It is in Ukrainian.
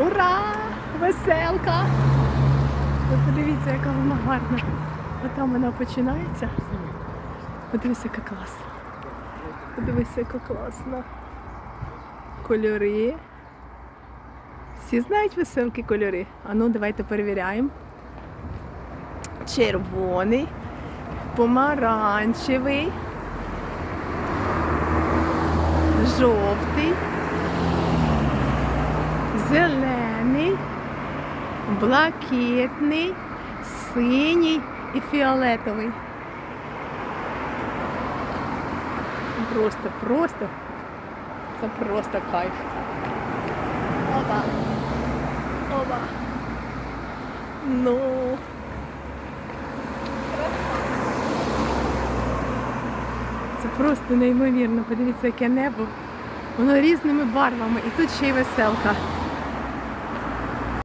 Ура! Веселка! Ви подивіться, яка вона гарна. Отам вона починається. Подивися, яка класна. Подивися, яка класна. Кольори. Всі знають веселки кольори. А ну, давайте перевіряємо. Червоний, помаранчевий, жовтий, зелений, блакитний, синій і фіолетовий. Просто, просто. Це просто кайф. Опа. Опа. Ну. Це просто неймовірно. Подивіться, яке небо. Воно різними барвами. І тут ще й веселка.